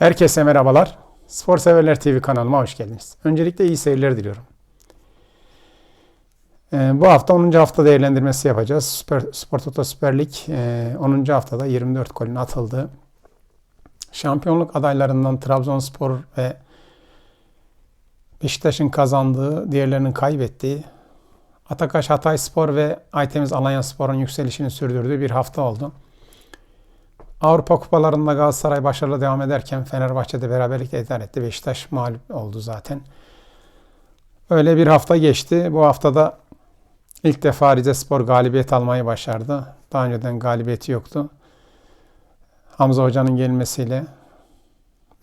Herkese merhabalar. Spor Severler TV kanalıma hoş geldiniz. Öncelikle iyi seyirler diliyorum. Ee, bu hafta 10. hafta değerlendirmesi yapacağız. Süper, Spor Toto Süper Lig e, 10. haftada 24 golün atıldığı şampiyonluk adaylarından Trabzonspor ve Beşiktaş'ın kazandığı, diğerlerinin kaybettiği, Atakaş Hatay Spor ve Aytemiz Alanya Spor'un yükselişini sürdürdüğü bir hafta oldu. Avrupa kupalarında Galatasaray başarılı devam ederken Fenerbahçe'de beraberlikle idare etti. Beşiktaş mağlup oldu zaten. Öyle bir hafta geçti. Bu haftada ilk defa Rize Spor galibiyet almayı başardı. Daha önceden galibiyeti yoktu. Hamza Hoca'nın gelmesiyle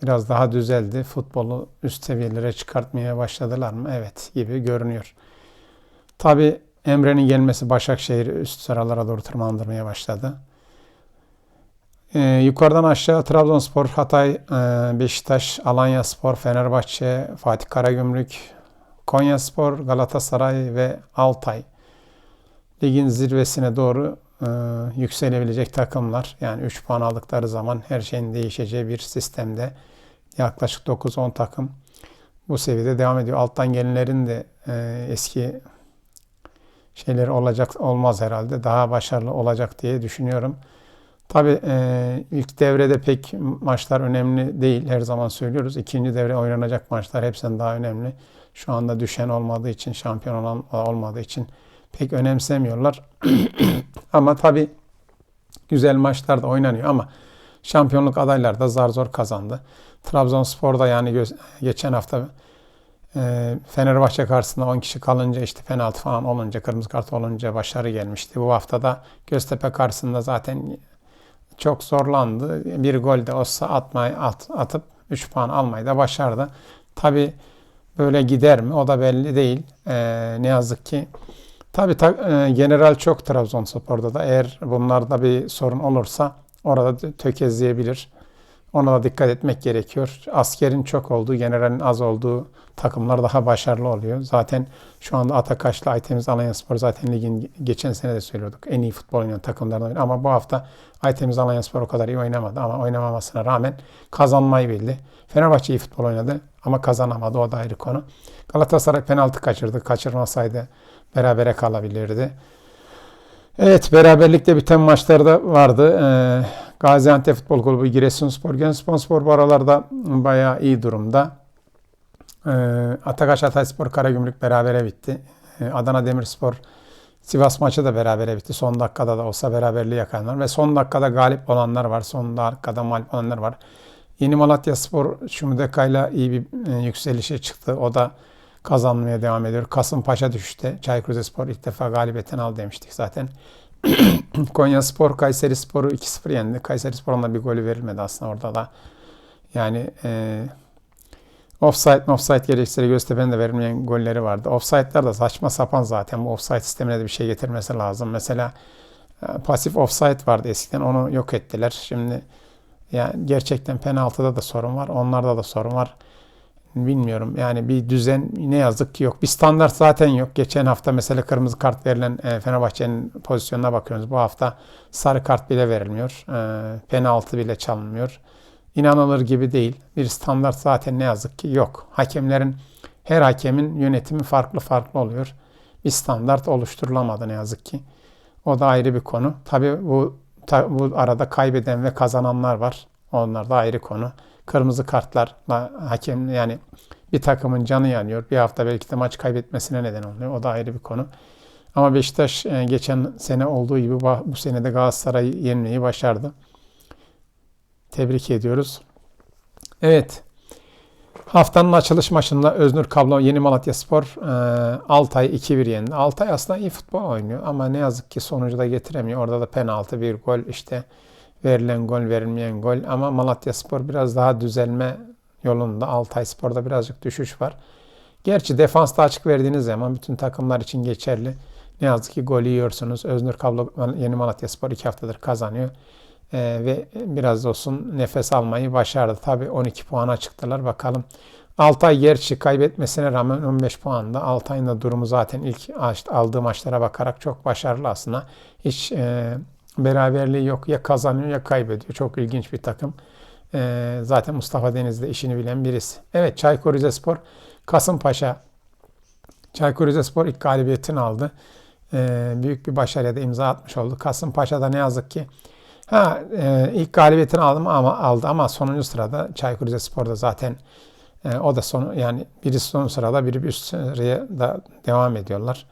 biraz daha düzeldi. Futbolu üst seviyelere çıkartmaya başladılar mı? Evet gibi görünüyor. Tabi Emre'nin gelmesi Başakşehir'i üst sıralara doğru tırmandırmaya başladı. Ee, yukarıdan aşağı Trabzonspor, Hatay, e, Beşiktaş, Alanya Spor, Fenerbahçe, Fatih Karagümrük, Konya Spor, Galatasaray ve Altay ligin zirvesine doğru e, yükselebilecek takımlar. Yani 3 puan aldıkları zaman her şeyin değişeceği bir sistemde yaklaşık 9-10 takım bu seviyede devam ediyor. Alttan gelenlerin de e, eski şeyleri olacak olmaz herhalde. Daha başarılı olacak diye düşünüyorum. Tabii e, ilk devrede pek maçlar önemli değil. Her zaman söylüyoruz. İkinci devre oynanacak maçlar hepsinden daha önemli. Şu anda düşen olmadığı için, şampiyon olan olmadığı için pek önemsemiyorlar. ama tabii güzel maçlar da oynanıyor ama şampiyonluk adaylar da zar zor kazandı. Trabzonspor'da yani geçen hafta e, Fenerbahçe karşısında 10 kişi kalınca işte penaltı falan olunca, kırmızı kart olunca başarı gelmişti. Bu haftada Göztepe karşısında zaten çok zorlandı. Bir gol de olsa atmayı at, atıp 3 puan almayı da başardı. Tabi böyle gider mi o da belli değil. Ee, ne yazık ki. Tabi ta, e, general çok Trabzonspor'da da eğer bunlarda bir sorun olursa orada tökezleyebilir. Ona da dikkat etmek gerekiyor. Askerin çok olduğu, generalin az olduğu takımlar daha başarılı oluyor. Zaten şu anda Atakaş'la Aytemiz Alanya Spor zaten ligin geçen sene de söylüyorduk. En iyi futbol oynayan takımlardan. Ama bu hafta Aytemiz Alanya Spor o kadar iyi oynamadı. Ama oynamamasına rağmen kazanmayı bildi. Fenerbahçe iyi futbol oynadı ama kazanamadı. O da ayrı konu. Galatasaray penaltı kaçırdı. Kaçırmasaydı berabere kalabilirdi. Evet beraberlikte biten maçlar da vardı. Ee, Gaziantep Futbol Kulübü, Giresunspor, Gençspor bu aralarda bayağı iyi durumda. Ee, Atakaş Hatayspor Karagümrük berabere bitti. Ee, Adana Demirspor Sivas maçı da berabere bitti. Son dakikada da olsa beraberliği yakanlar ve son dakikada galip olanlar var. Son dakikada mağlup olanlar var. Yeni Malatya Spor Şumudeka'yla iyi bir e, yükselişe çıktı. O da kazanmaya devam ediyor. Kasımpaşa düşüşte. Çaykur Rizespor ilk defa galibiyetten al demiştik zaten. Konya Spor Kayseri Spor'u 2-0 yendi. Kayseri Spor'un bir golü verilmedi aslında orada da. Yani e, offside offside gerekçeleri Göztepe'nin de verilmeyen golleri vardı. Offside'lar da saçma sapan zaten. Bu offside sistemine de bir şey getirmesi lazım. Mesela e, pasif offside vardı eskiden. Onu yok ettiler. Şimdi yani gerçekten penaltıda da sorun var. Onlarda da sorun var bilmiyorum. Yani bir düzen ne yazık ki yok. Bir standart zaten yok. Geçen hafta mesela kırmızı kart verilen e, Fenerbahçe'nin pozisyonuna bakıyoruz. Bu hafta sarı kart bile verilmiyor. E, penaltı bile çalınmıyor. İnanılır gibi değil. Bir standart zaten ne yazık ki yok. Hakemlerin her hakemin yönetimi farklı farklı oluyor. Bir standart oluşturulamadı ne yazık ki. O da ayrı bir konu. Tabii bu bu arada kaybeden ve kazananlar var. Onlar da ayrı konu kırmızı kartlarla hakem yani bir takımın canı yanıyor. Bir hafta belki de maç kaybetmesine neden oluyor. O da ayrı bir konu. Ama Beşiktaş e, geçen sene olduğu gibi bu sene de Galatasaray'ı yenmeyi başardı. Tebrik ediyoruz. Evet. Haftanın açılış maçında Öznur Kablo Yeni Malatya Spor e, Altay 2-1 yendi. Altay aslında iyi futbol oynuyor ama ne yazık ki sonucu da getiremiyor. Orada da penaltı bir gol işte verilen gol, verilmeyen gol. Ama Malatya Spor biraz daha düzelme yolunda. Altay Spor'da birazcık düşüş var. Gerçi defansta açık verdiğiniz zaman bütün takımlar için geçerli. Ne yazık ki gol yiyorsunuz. Öznur Kablo Yeni Malatya Spor 2 haftadır kazanıyor. Ee, ve biraz olsun nefes almayı başardı. Tabi 12 puana çıktılar. Bakalım. Altay gerçi kaybetmesine rağmen 15 puanda. Altay'ın da durumu zaten ilk aldığı maçlara bakarak çok başarılı aslında. Hiç e, beraberliği yok. Ya kazanıyor ya kaybediyor. Çok ilginç bir takım. Ee, zaten Mustafa Deniz de işini bilen birisi. Evet Çaykur Rizespor Kasımpaşa Çaykur Rizespor ilk galibiyetini aldı. Ee, büyük bir başarıya da imza atmış oldu. Kasımpaşa'da ne yazık ki ha e, ilk galibiyetini aldı ama aldı ama sonuncu sırada Çaykur Rizespor'da zaten e, o da son yani birisi son sırada biri bir üst sıraya da devam ediyorlar.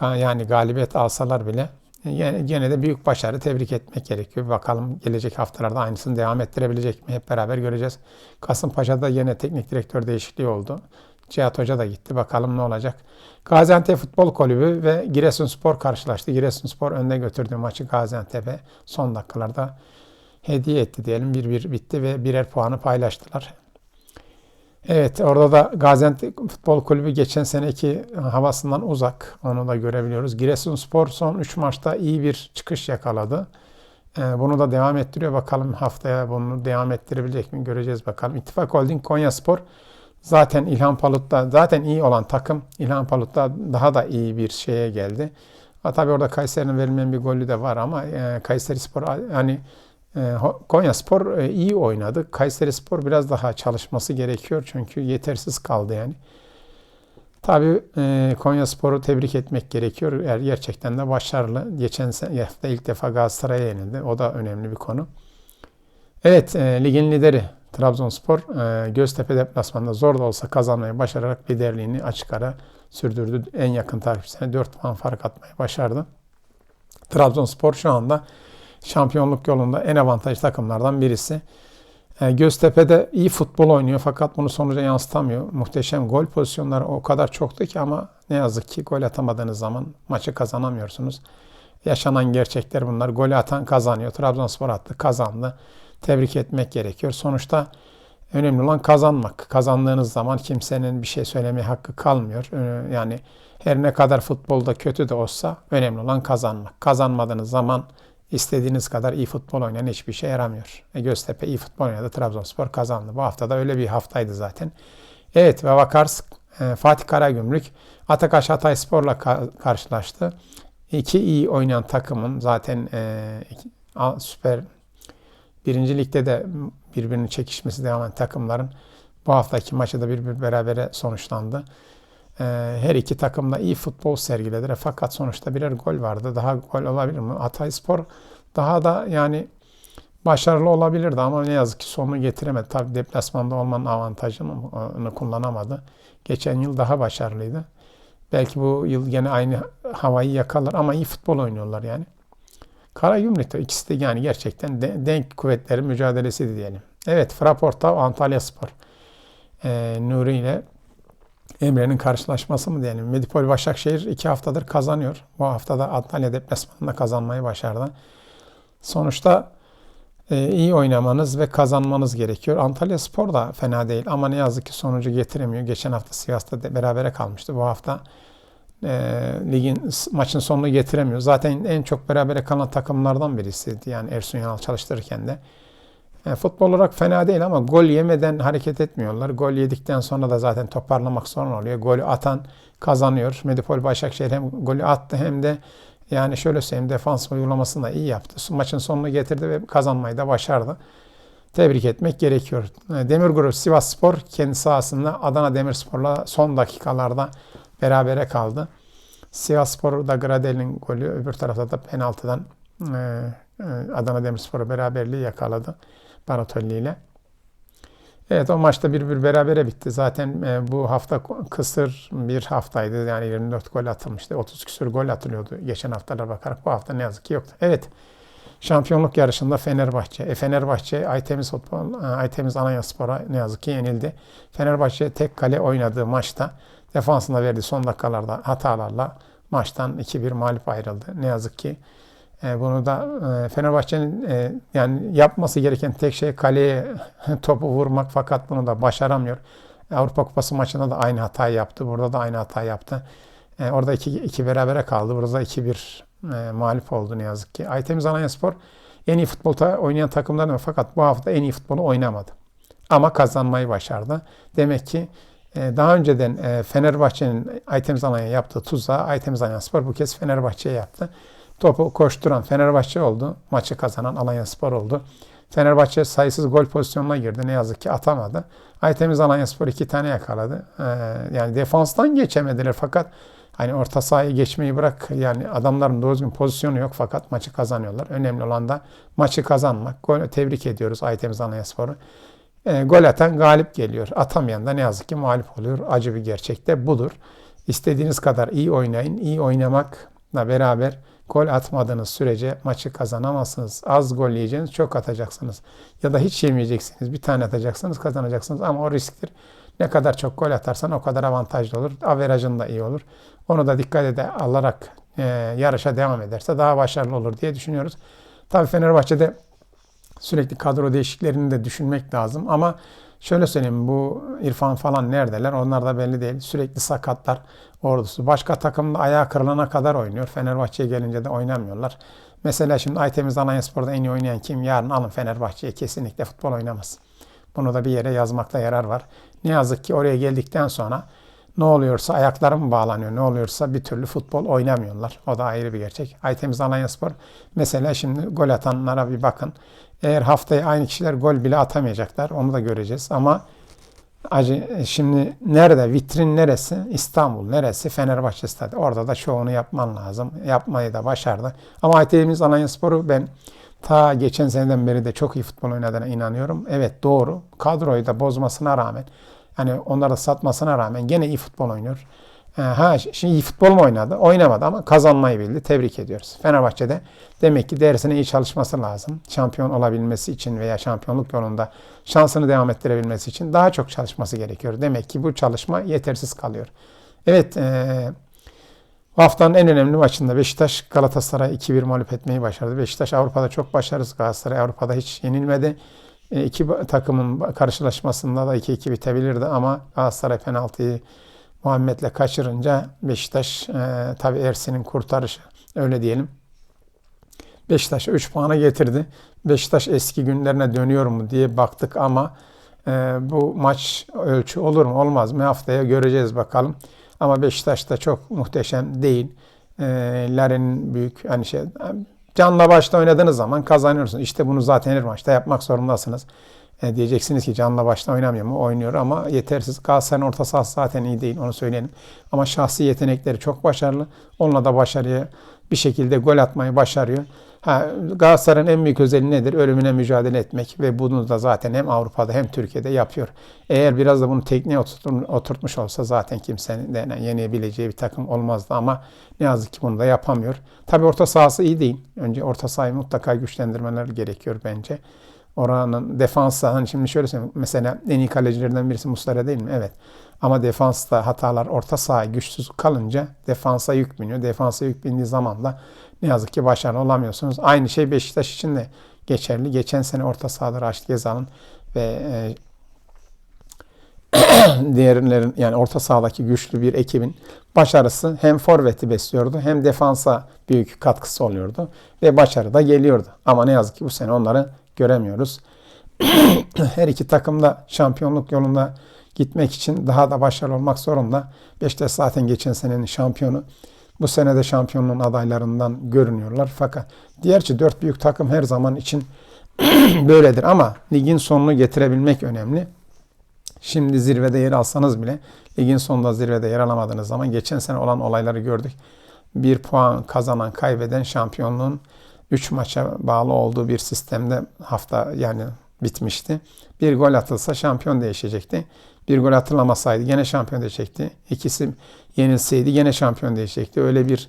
Yani galibiyet alsalar bile yine, yine de büyük başarı tebrik etmek gerekiyor. Bakalım gelecek haftalarda aynısını devam ettirebilecek mi? Hep beraber göreceğiz. Kasımpaşa'da yine teknik direktör değişikliği oldu. Cihat Hoca da gitti. Bakalım ne olacak. Gaziantep Futbol Kulübü ve Giresunspor karşılaştı. Giresunspor önde götürdüğü maçı Gaziantep'e son dakikalarda hediye etti diyelim. 1-1 bitti ve birer puanı paylaştılar. Evet orada da Gaziantep Futbol Kulübü geçen seneki havasından uzak. Onu da görebiliyoruz. Giresunspor son 3 maçta iyi bir çıkış yakaladı. Ee, bunu da devam ettiriyor. Bakalım haftaya bunu devam ettirebilecek mi göreceğiz bakalım. İttifak Holding Konyaspor zaten İlhan Palut'ta zaten iyi olan takım İlhan Palut'ta daha da iyi bir şeye geldi. Ha, tabii orada Kayseri'nin verilmeyen bir golü de var ama e, Kayseri Spor hani Konya Spor e, iyi oynadı. Kayseri Spor biraz daha çalışması gerekiyor çünkü yetersiz kaldı yani. Tabii e, Konya Spor'u tebrik etmek gerekiyor. Eğer gerçekten de başarılı. Geçen hafta ilk defa Galatasaray'a yenildi. O da önemli bir konu. Evet, e, ligin lideri Trabzonspor Göztepe deplasmanında zor da olsa kazanmayı başararak liderliğini açık ara sürdürdü. En yakın takipçisine 4 puan fark atmayı başardı. Trabzonspor şu anda şampiyonluk yolunda en avantajlı takımlardan birisi. E, Göztepe'de iyi futbol oynuyor fakat bunu sonuca yansıtamıyor. Muhteşem gol pozisyonları o kadar çoktu ki ama ne yazık ki gol atamadığınız zaman maçı kazanamıyorsunuz. Yaşanan gerçekler bunlar. Golü atan kazanıyor. Trabzonspor attı, kazandı. Tebrik etmek gerekiyor. Sonuçta önemli olan kazanmak. Kazandığınız zaman kimsenin bir şey söylemeye hakkı kalmıyor. Yani her ne kadar futbolda kötü de olsa önemli olan kazanmak. Kazanmadığınız zaman İstediğiniz kadar iyi futbol oynayan hiçbir şey yaramıyor. E, Göztepe iyi futbol oynadı. Trabzonspor kazandı. Bu hafta da öyle bir haftaydı zaten. Evet ve Vakars e, Fatih Karagümrük Atakaş Hatay Spor'la ka- karşılaştı. İki iyi oynayan takımın zaten e, süper birinci ligde de birbirinin çekişmesi devam eden takımların bu haftaki maçı da bir, bir berabere sonuçlandı. Ee, her iki takım da iyi futbol sergilediler. Fakat sonuçta birer gol vardı. Daha gol olabilir mi? Hatay Spor daha da yani başarılı olabilirdi ama ne yazık ki sonunu getiremedi. Tabii deplasmanda olmanın avantajını kullanamadı. Geçen yıl daha başarılıydı. Belki bu yıl gene aynı havayı yakalar ama iyi futbol oynuyorlar yani. Karagümrük de ikisi de yani gerçekten de, denk kuvvetlerin mücadelesi diyelim. Evet Fraporta Antalya Spor. Ee, Nuri ile Emre'nin karşılaşması mı diyelim. Medipol Başakşehir iki haftadır kazanıyor. Bu haftada Antalya deplasmanında kazanmayı başardı. Sonuçta e, iyi oynamanız ve kazanmanız gerekiyor. Antalya Spor da fena değil ama ne yazık ki sonucu getiremiyor. Geçen hafta Sivas'ta de berabere kalmıştı. Bu hafta e, ligin maçın sonunu getiremiyor. Zaten en çok berabere kalan takımlardan birisiydi. Yani Ersun Yanal çalıştırırken de. Yani futbol olarak fena değil ama gol yemeden hareket etmiyorlar. Gol yedikten sonra da zaten toparlamak sorun oluyor. Golü atan kazanıyor. Medipol Başakşehir hem golü attı hem de yani şöyle söyleyeyim defans uygulamasını da iyi yaptı. Maçın sonunu getirdi ve kazanmayı da başardı. Tebrik etmek gerekiyor. Demirgrup Sivas Spor kendi sahasında Adana Demirspor'la son dakikalarda berabere kaldı. Sivas Spor'da Gradel'in golü öbür tarafta da penaltıdan Adana Demirspor'a beraberliği yakaladı. Barotolli ile. Evet o maçta bir bir berabere bitti. Zaten e, bu hafta kısır bir haftaydı. Yani 24 gol atılmıştı. 30 küsur gol atılıyordu geçen haftalar bakarak. Bu hafta ne yazık ki yoktu. Evet. Şampiyonluk yarışında Fenerbahçe. E, Fenerbahçe Aytemiz Futbol, e, Aytemiz Alanya Spor'a ne yazık ki yenildi. Fenerbahçe tek kale oynadığı maçta defansında verdiği son dakikalarda hatalarla maçtan 2-1 mağlup ayrıldı. Ne yazık ki bunu da e, Fenerbahçe'nin e, yani yapması gereken tek şey kaleye topu vurmak fakat bunu da başaramıyor. Avrupa Kupası maçında da aynı hatayı yaptı. Burada da aynı hatayı yaptı. Orada iki, iki berabere kaldı. Burada da 2-1 e, mağlup oldu ne yazık ki. Aytemiz Alanyaspor en iyi futbolda oynayan takımlardan fakat bu hafta en iyi futbolu oynamadı. Ama kazanmayı başardı. Demek ki daha önceden Fenerbahçe'nin Aytemiz Alanya yaptığı tuzağı Aytemiz Alanyaspor bu kez Fenerbahçe'ye yaptı. Topu koşturan Fenerbahçe oldu. Maçı kazanan Alanya Spor oldu. Fenerbahçe sayısız gol pozisyonuna girdi. Ne yazık ki atamadı. Aytemiz Alanyaspor iki tane yakaladı. Ee, yani defanstan geçemediler fakat hani orta sahayı geçmeyi bırak yani adamların doğru düzgün pozisyonu yok fakat maçı kazanıyorlar. Önemli olan da maçı kazanmak. Gol, tebrik ediyoruz Aytemiz Alanyaspor'u. E, gol atan galip geliyor. Atamayan da ne yazık ki mağlup oluyor. Acı bir gerçek de budur. İstediğiniz kadar iyi oynayın. İyi oynamakla beraber gol atmadığınız sürece maçı kazanamazsınız. Az gol yiyeceksiniz, çok atacaksınız. Ya da hiç yemeyeceksiniz. Bir tane atacaksınız, kazanacaksınız ama o risktir. Ne kadar çok gol atarsan o kadar avantajlı olur. Averajın da iyi olur. Onu da dikkat ede alarak e, yarışa devam ederse daha başarılı olur diye düşünüyoruz. Tabii Fenerbahçe'de sürekli kadro değişiklerini de düşünmek lazım ama şöyle söyleyeyim bu İrfan falan neredeler onlar da belli değil. Sürekli sakatlar ordusu. Başka takımda ayağı kırılana kadar oynuyor. Fenerbahçe'ye gelince de oynamıyorlar. Mesela şimdi Aytemiz Alanyaspor'da en iyi oynayan kim? Yarın alın Fenerbahçe'ye kesinlikle futbol oynamaz. Bunu da bir yere yazmakta yarar var. Ne yazık ki oraya geldikten sonra ne oluyorsa ayakları mı bağlanıyor ne oluyorsa bir türlü futbol oynamıyorlar. O da ayrı bir gerçek. Aytemiz Alanyaspor mesela şimdi gol atanlara bir bakın. Eğer haftaya aynı kişiler gol bile atamayacaklar onu da göreceğiz. Ama acı şimdi nerede vitrin neresi? İstanbul neresi? Fenerbahçe stadı. Orada da çoğunu yapman lazım. Yapmayı da başardı. Ama Aytemiz Alanyaspor'u ben ta geçen seneden beri de çok iyi futbol oynadığına inanıyorum. Evet doğru. Kadroyu da bozmasına rağmen Hani onları satmasına rağmen gene iyi futbol oynuyor. Ee, ha şimdi futbol mu oynadı? Oynamadı ama kazanmayı bildi. Tebrik ediyoruz. Fenerbahçe'de demek ki dersine iyi çalışması lazım. Şampiyon olabilmesi için veya şampiyonluk yolunda şansını devam ettirebilmesi için daha çok çalışması gerekiyor. Demek ki bu çalışma yetersiz kalıyor. Evet, e, bu haftanın en önemli maçında Beşiktaş Galatasaray 2-1 mağlup etmeyi başardı. Beşiktaş Avrupa'da çok başarısız. Galatasaray Avrupa'da hiç yenilmedi. E, iki takımın karşılaşmasında da 2-2 bitebilirdi ama Galatasaray penaltıyı Muhammed'le kaçırınca Beşiktaş e, tabi Ersin'in kurtarışı öyle diyelim. Beşiktaş 3 puana getirdi. Beşiktaş eski günlerine dönüyor mu diye baktık ama e, bu maç ölçü olur mu olmaz mı haftaya göreceğiz bakalım. Ama Beşiktaş da çok muhteşem değil. E, Larin'in büyük hani şey Canla başta oynadığınız zaman kazanıyorsunuz. İşte bunu zaten her maçta yapmak zorundasınız. E, diyeceksiniz ki canla başta oynamıyor mu? Oynuyor ama yetersiz. Galatasaray'ın orta sahası zaten iyi değil onu söyleyelim. Ama şahsi yetenekleri çok başarılı. Onunla da başarıya bir şekilde gol atmayı başarıyor. Ha, Galatasaray'ın en büyük özelliği nedir? Ölümüne mücadele etmek ve bunu da zaten hem Avrupa'da hem Türkiye'de yapıyor. Eğer biraz da bunu tekniğe oturtmuş olsa zaten kimsenin de yenebileceği bir takım olmazdı ama ne yazık ki bunu da yapamıyor. Tabi orta sahası iyi değil. Önce orta sahayı mutlaka güçlendirmeler gerekiyor bence. Oranın defansı hani şimdi şöyle söyleyeyim. Mesela en iyi kalecilerden birisi Muslera değil mi? Evet. Ama defansta hatalar orta saha güçsüz kalınca defansa yük biniyor. Defansa yük bindiği zaman da ne yazık ki başarılı olamıyorsunuz. Aynı şey Beşiktaş için de geçerli. Geçen sene orta sahada Raşit Gezal'ın ve e, diğerlerin yani orta sahadaki güçlü bir ekibin başarısı hem forveti besliyordu hem defansa büyük katkısı oluyordu ve başarı da geliyordu. Ama ne yazık ki bu sene onları göremiyoruz. Her iki takım da şampiyonluk yolunda gitmek için daha da başarılı olmak zorunda. Beşiktaş zaten geçen senenin şampiyonu. Bu sene de şampiyonluğun adaylarından görünüyorlar. Fakat diğerçi dört büyük takım her zaman için böyledir. Ama ligin sonunu getirebilmek önemli. Şimdi zirvede yer alsanız bile ligin sonunda zirvede yer alamadığınız zaman geçen sene olan olayları gördük. Bir puan kazanan kaybeden şampiyonluğun 3 maça bağlı olduğu bir sistemde hafta yani bitmişti. Bir gol atılsa şampiyon değişecekti. Bir gol atılamasaydı gene şampiyon değişecekti. İkisi yenilseydi gene şampiyon değişecekti. Öyle bir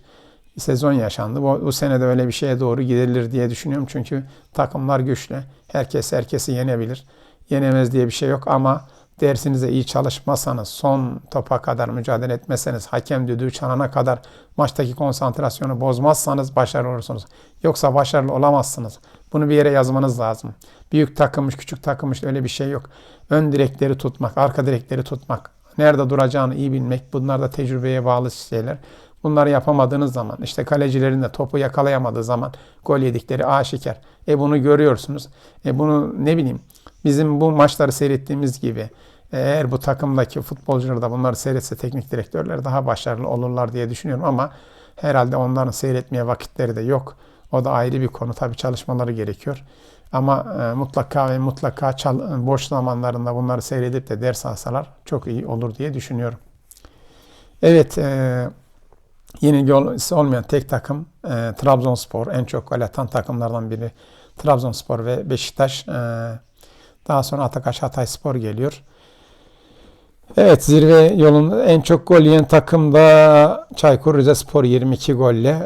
sezon yaşandı. Bu, bu sene de öyle bir şeye doğru gidilir diye düşünüyorum. Çünkü takımlar güçlü. Herkes herkesi yenebilir. Yenemez diye bir şey yok ama dersinize iyi çalışmasanız, son topa kadar mücadele etmeseniz, hakem düdüğü çalana kadar maçtaki konsantrasyonu bozmazsanız başarılı olursunuz. Yoksa başarılı olamazsınız. Bunu bir yere yazmanız lazım. Büyük takımmış, küçük takımmış öyle bir şey yok. Ön direkleri tutmak, arka direkleri tutmak, nerede duracağını iyi bilmek bunlar da tecrübeye bağlı şeyler. Bunları yapamadığınız zaman, işte kalecilerin de topu yakalayamadığı zaman gol yedikleri aşikar. E bunu görüyorsunuz. E bunu ne bileyim bizim bu maçları seyrettiğimiz gibi eğer bu takımdaki futbolcular da bunları seyretse teknik direktörler daha başarılı olurlar diye düşünüyorum ama herhalde onların seyretmeye vakitleri de yok. O da ayrı bir konu. Tabii çalışmaları gerekiyor. Ama e, mutlaka ve mutlaka çal- boş zamanlarında bunları seyredip de ders alsalar çok iyi olur diye düşünüyorum. Evet, e, yenilgi ol- olmayan tek takım e, Trabzonspor. En çok gol atan takımlardan biri Trabzonspor ve Beşiktaş. E, daha sonra Atakaş Hatayspor geliyor. Evet zirve yolunda en çok gol yiyen takım da Çaykur Rizespor 22 golle.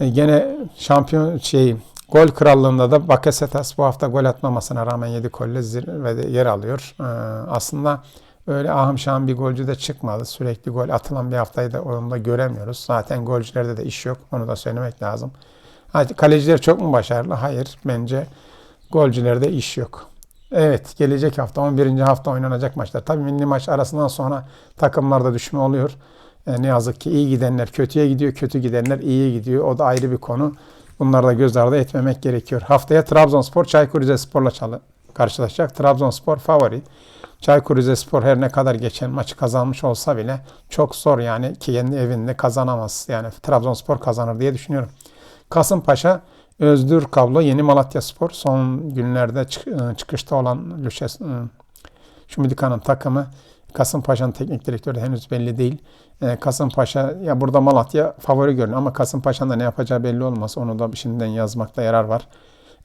Ee, gene şampiyon şey gol krallığında da Bakasetas bu hafta gol atmamasına rağmen 7 golle zirvede yer alıyor. Ee, aslında öyle ahım şahım bir golcü de çıkmadı. Sürekli gol atılan bir haftayı da oyunda göremiyoruz. Zaten golcülerde de iş yok. Onu da söylemek lazım. Kaleciler çok mu başarılı? Hayır. Bence golcülerde iş yok. Evet, gelecek hafta 11. hafta oynanacak maçlar. Tabii milli maç arasından sonra takımlarda düşme oluyor. E, ne yazık ki iyi gidenler kötüye gidiyor, kötü gidenler iyiye gidiyor. O da ayrı bir konu. Bunları da göz ardı etmemek gerekiyor. Haftaya Trabzonspor Çaykur Rizespor'la karşılaşacak. Trabzonspor favori. Çaykur Rizespor her ne kadar geçen maçı kazanmış olsa bile çok zor yani ki kendi evinde kazanamaz. Yani Trabzonspor kazanır diye düşünüyorum. Kasımpaşa Özdür Kablo Yeni Malatya Spor son günlerde çıkışta olan Lüşes Şumidika'nın takımı Kasımpaşa'nın teknik direktörü henüz belli değil. Kasımpaşa ya burada Malatya favori görünüyor ama Kasımpaşa'nın da ne yapacağı belli olmaz. Onu da şimdiden yazmakta yarar var.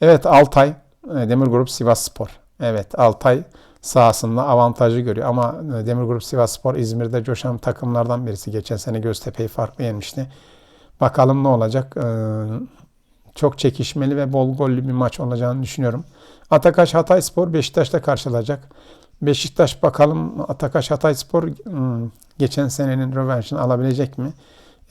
Evet Altay Demir Grup Sivas Spor. Evet Altay sahasında avantajı görüyor ama Demir Grup Sivas Spor İzmir'de coşan takımlardan birisi. Geçen sene Göztepe'yi farklı yenmişti. Bakalım ne olacak çok çekişmeli ve bol gollü bir maç olacağını düşünüyorum. Atakaş Hatayspor Beşiktaş'ta karşılayacak. Beşiktaş bakalım Atakaş Hatayspor geçen senenin rövanşını alabilecek mi?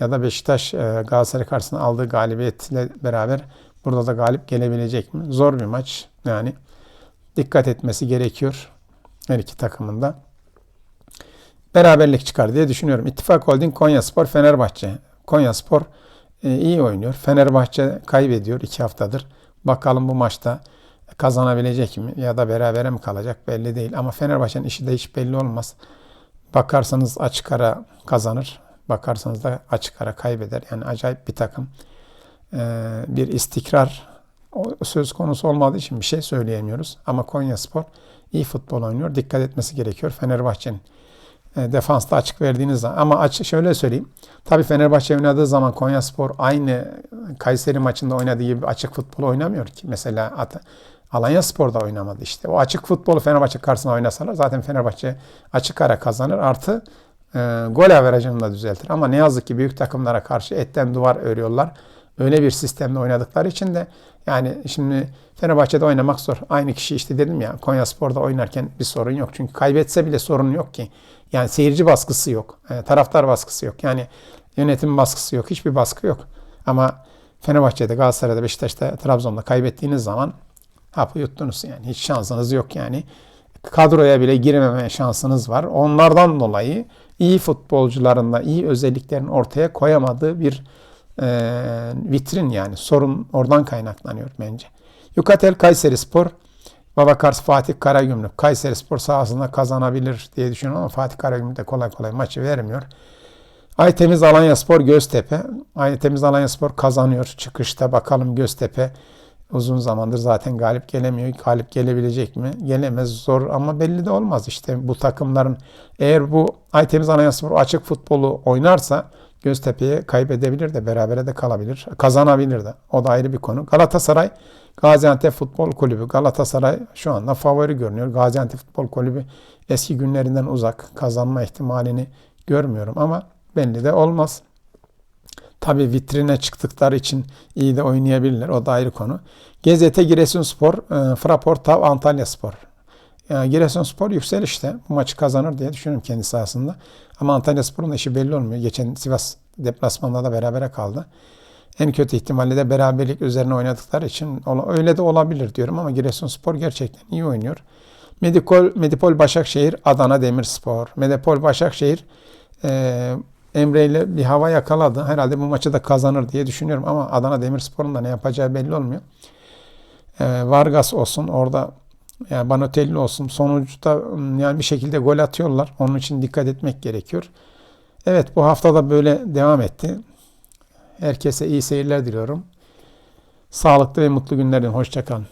Ya da Beşiktaş Galatasaray karşısında aldığı galibiyetle beraber burada da galip gelebilecek mi? Zor bir maç. Yani dikkat etmesi gerekiyor her iki takımında. Beraberlik çıkar diye düşünüyorum. İttifak Holding Konyaspor Fenerbahçe. Konyaspor e, iyi oynuyor. Fenerbahçe kaybediyor iki haftadır. Bakalım bu maçta kazanabilecek mi ya da berabere mi kalacak belli değil. Ama Fenerbahçe'nin işi de hiç belli olmaz. Bakarsanız açık ara kazanır. Bakarsanız da açık ara kaybeder. Yani acayip bir takım. Ee, bir istikrar söz konusu olmadığı için bir şey söyleyemiyoruz. Ama Konya Spor iyi futbol oynuyor. Dikkat etmesi gerekiyor Fenerbahçe'nin. E, defansta açık verdiğiniz zaman. Ama açık şöyle söyleyeyim. Tabii Fenerbahçe oynadığı zaman Konyaspor aynı Kayseri maçında oynadığı gibi açık futbol oynamıyor ki. Mesela Alanya Spor da oynamadı işte. O açık futbolu Fenerbahçe karşısında oynasalar zaten Fenerbahçe açık ara kazanır. Artı e, gol averajını da düzeltir. Ama ne yazık ki büyük takımlara karşı etten duvar örüyorlar. Öyle bir sistemde oynadıkları için de yani şimdi Fenerbahçe'de oynamak zor. Aynı kişi işte dedim ya Konya Spor'da oynarken bir sorun yok. Çünkü kaybetse bile sorun yok ki. Yani seyirci baskısı yok. E, taraftar baskısı yok. Yani yönetim baskısı yok. Hiçbir baskı yok. Ama Fenerbahçe'de, Galatasaray'da, Beşiktaş'ta, Trabzon'da kaybettiğiniz zaman hapı yuttunuz yani. Hiç şansınız yok yani. Kadroya bile girmeme şansınız var. Onlardan dolayı iyi futbolcuların da iyi özelliklerin ortaya koyamadığı bir e, vitrin yani. Sorun oradan kaynaklanıyor bence. Yukatel Kayseri Spor Babakars Fatih Karagümrük Kayseri Spor sahasında kazanabilir diye düşünüyorum ama Fatih Karagümrük de kolay kolay maçı vermiyor. Aytemiz Alanya Spor Göztepe. Aytemiz Alanya Spor kazanıyor çıkışta. Bakalım Göztepe uzun zamandır zaten galip gelemiyor. Galip gelebilecek mi? Gelemez zor ama belli de olmaz işte bu takımların. Eğer bu Aytemiz Alanya Spor açık futbolu oynarsa Göztepe'ye kaybedebilir de berabere de kalabilir. Kazanabilir de. O da ayrı bir konu. Galatasaray Gaziantep Futbol Kulübü. Galatasaray şu anda favori görünüyor. Gaziantep Futbol Kulübü eski günlerinden uzak. Kazanma ihtimalini görmüyorum ama belli de olmaz. Tabi vitrine çıktıkları için iyi de oynayabilirler. O da ayrı konu. GZT Giresunspor, e, Fraport Tav Antalya Spor. Yani Giresunspor yükselişte. Bu maçı kazanır diye düşünüyorum kendi sahasında. Ama Antalya Spor'un işi belli olmuyor. Geçen Sivas deplasmanda da berabere kaldı. En kötü ihtimalle de beraberlik üzerine oynadıkları için öyle de olabilir diyorum ama Giresunspor gerçekten iyi oynuyor. Medipol, Medipol Başakşehir, Adana Demirspor. Medipol Başakşehir e, Emre ile bir hava yakaladı. Herhalde bu maçı da kazanır diye düşünüyorum ama Adana Demirspor'un da ne yapacağı belli olmuyor. E, Vargas olsun orada yani Banotelli olsun sonuçta yani bir şekilde gol atıyorlar. Onun için dikkat etmek gerekiyor. Evet bu hafta da böyle devam etti. Herkese iyi seyirler diliyorum. Sağlıklı ve mutlu günler diliyorum. Hoşçakalın.